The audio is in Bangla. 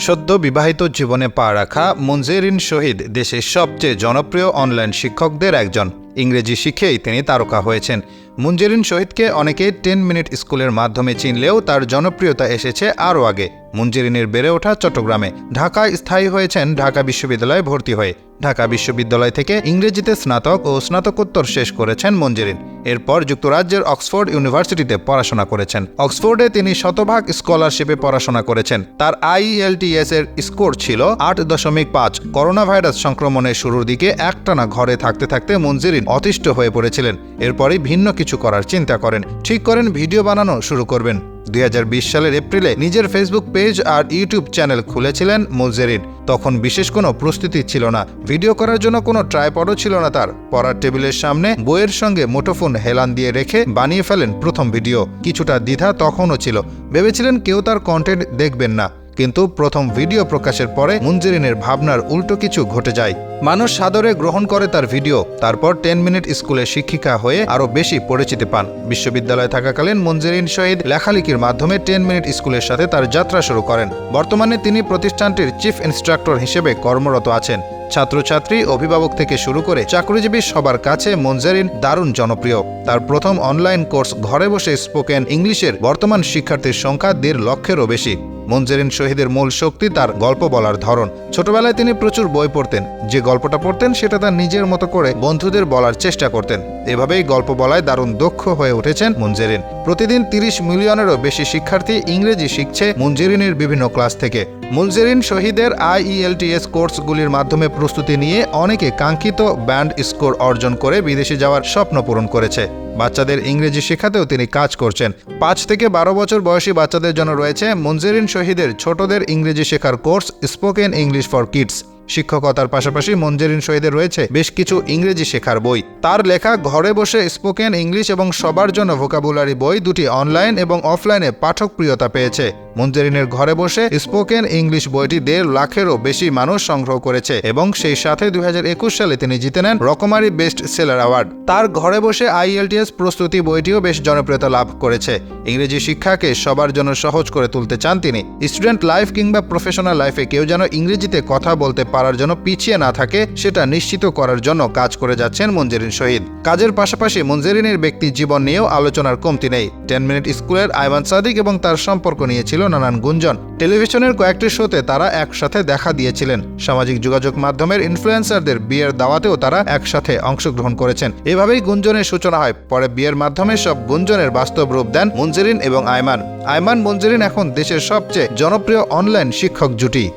সদ্য বিবাহিত জীবনে পা রাখা মুনজেরিন শহীদ দেশের সবচেয়ে জনপ্রিয় অনলাইন শিক্ষকদের একজন। ইংরেজি শিখেই তিনি তারকা হয়েছেন। মুঞ্জেরিন শহীদকে অনেকে টেন মিনিট স্কুলের মাধ্যমে চিনলেও তার জনপ্রিয়তা এসেছে আরও আগে। মুনজেরিনের বেড়ে ওঠা চট্টগ্রামে। ঢাকায় স্থায়ী হয়েছেন ঢাকা বিশ্ববিদ্যালয়ে ভর্তি হয়ে। ঢাকা বিশ্ববিদ্যালয় থেকে ইংরেজিতে স্নাতক ও স্নাতকোত্তর শেষ করেছেন মঞ্জেরিন এরপর যুক্তরাজ্যের অক্সফোর্ড ইউনিভার্সিটিতে পড়াশোনা করেছেন। অক্সফোর্ডে তিনি শতভাগ স্কলারশিপে পড়াশোনা করেছেন। তার আইএলটিএস এর স্কোর ছিল আট দশমিক পাঁচ। করোনা ভাইরাস সংক্রমণের শুরুর দিকে একটানা ঘরে থাকতে থাকতে মঞ্জেরিন অতিষ্ঠ হয়ে পড়েছিলেন। এরপরই ভিন্ন কিছু করার চিন্তা করেন। ঠিক করেন, ভিডিও বানানো শুরু করবেন। দুই হাজার বিশ সালের এপ্রিলে নিজের ফেসবুক পেজ আর ইউটিউব চ্যানেল খুলেছিলেন মুজেরিন তখন বিশেষ কোনো প্রস্তুতি ছিল না। ভিডিও করার জন্য কোনো ট্রাইপডও ছিল না তার। পড়ার টেবিলের সামনে বইয়ের সঙ্গে মুঠোফোন হেলান দিয়ে রেখে বানিয়ে ফেলেন প্রথম ভিডিও কিছুটা দ্বিধা তখনও ছিল। ভেবেছিলেন কেউ তার কন্টেন্ট দেখবেন না। কিন্তু প্রথম ভিডিও প্রকাশের পরে মুনজেরিনের ভাবনার উল্টো কিছু ঘটে যায়। মানুষ সাদরে গ্রহণ করে তার ভিডিও, তারপর টেন মিনিট স্কুলে শিক্ষিকা হয়ে আরও বেশি পরিচিতি পান। বিশ্ববিদ্যালয়ে থাকাকালীন মঞ্জেরিন শহীদ লেখালেখির মাধ্যমে টেন মিনিট স্কুলের সাথে তার যাত্রা শুরু করেন। বর্তমানে তিনি প্রতিষ্ঠানটির চিফ ইনস্ট্রাক্টর হিসেবে কর্মরত আছেন। ছাত্রছাত্রী, অভিভাবক থেকে শুরু করে চাকরিজীবী সবার কাছে মঞ্জারিন দারুণ জনপ্রিয়। তার প্রথম অনলাইন কোর্স ঘরে বসে স্পোকেন ইংলিশের বর্তমান শিক্ষার্থীর সংখ্যা দেড় লক্ষেরও বেশি। মঞ্জেরিন শহীদের মূল শক্তি তার গল্প বলার ধরন। ছোটবেলায় তিনি প্রচুর বই পড়তেন। যে গল্পটা পড়তেন, সেটা তার নিজের মতো করে বন্ধুদের বলার চেষ্টা করতেন। এভাবেই গল্প বলায় দারুণ দক্ষ হয়ে উঠেছেন মুনজেরিন। প্রতিদিন তিরিশ মিলিয়নেরও বেশি শিক্ষার্থী ইংরেজি শিখছে মুনজেরিনের বিভিন্ন ক্লাস থেকে। মুলজেরিন শহীদের আইইএলটিএস কোর্সগুলির মাধ্যমে প্রস্তুতি নিয়ে অনেকে কাঙ্ক্ষিত ব্যান্ড স্কোর অর্জন করে বিদেশে যাওয়ার স্বপ্ন পূরণ করেছে। বাচ্চাদের ইংরেজি শেখাতেও তিনি কাজ করছেন। পাঁচ থেকে বারো বছর বয়সী বাচ্চাদের জন্য রয়েছে মঞ্জেরিন শহীদের ছোটদের ইংরেজি শেখার course spoken English for kids. শিক্ষকতার পাশাপাশি মঞ্জেরিন শহীদের রয়েছে বেশ কিছু ইংরেজি শেখার বই। তার লেখা ঘরে বসে স্পোকেন ইংলিশ এবং সবার জন্য ভোকাবুলারি বই দুটি অনলাইন এবং অফলাইনে পাঠক প্রিয়তা পেয়েছে। মঞ্জেরিনের ঘরে বসে স্পোকেন ইংলিশ বইটি দেড় লাখেরও বেশি মানুষ সংগ্রহ করেছে এবং সেই সাথে দুই হাজার একুশ সালে তিনি জিতে নেন রকমারি বেস্ট সেলার অ্যাওয়ার্ড। তার ঘরে বসে আইএলটিএস প্রস্তুতি বইটিও বেশ জনপ্রিয়তা লাভ করেছে। ইংরেজি শিক্ষাকে সবার জন্য সহজ করে তুলতে চান তিনি। স্টুডেন্ট লাইফ কিংবা প্রফেশনাল লাইফে কেউ যেন ইংরেজিতে কথা বলতে পারার জন্য পিছিয়ে না থাকে, সেটা নিশ্চিত করার জন্য কাজ করে যাচ্ছেন মঞ্জেরিন শহীদ। কাজের পাশাপাশি মঞ্জেরিনের ব্যক্তি জীবন নিয়েও আলোচনার কমতি নেই। টেন মিনিট স্কুলের আইমান সাদিক এবং তার সম্পর্ক নিয়েছিল নানান গুঞ্জন। টেলিভিশনের কয়েকটি শোতে তারা একসাথে দেখা দিয়েছিলেন। সামাজিক যোগাযোগ মাধ্যমের ইনফ্লুয়েন্সারদের বিয়ের দাওয়াতেও তারা একসাথে অংশগ্রহণ করেছেন। এভাবেই গুঞ্জনের সূচনা হয়। পরে বিয়ের মাধ্যমে সব গুঞ্জনের বাস্তব রূপ দেন মঞ্জেরিন এবং আয়মান। আয়মান মঞ্জেরিন এখন দেশের সবচেয়ে জনপ্রিয় অনলাইন শিক্ষক জুটি।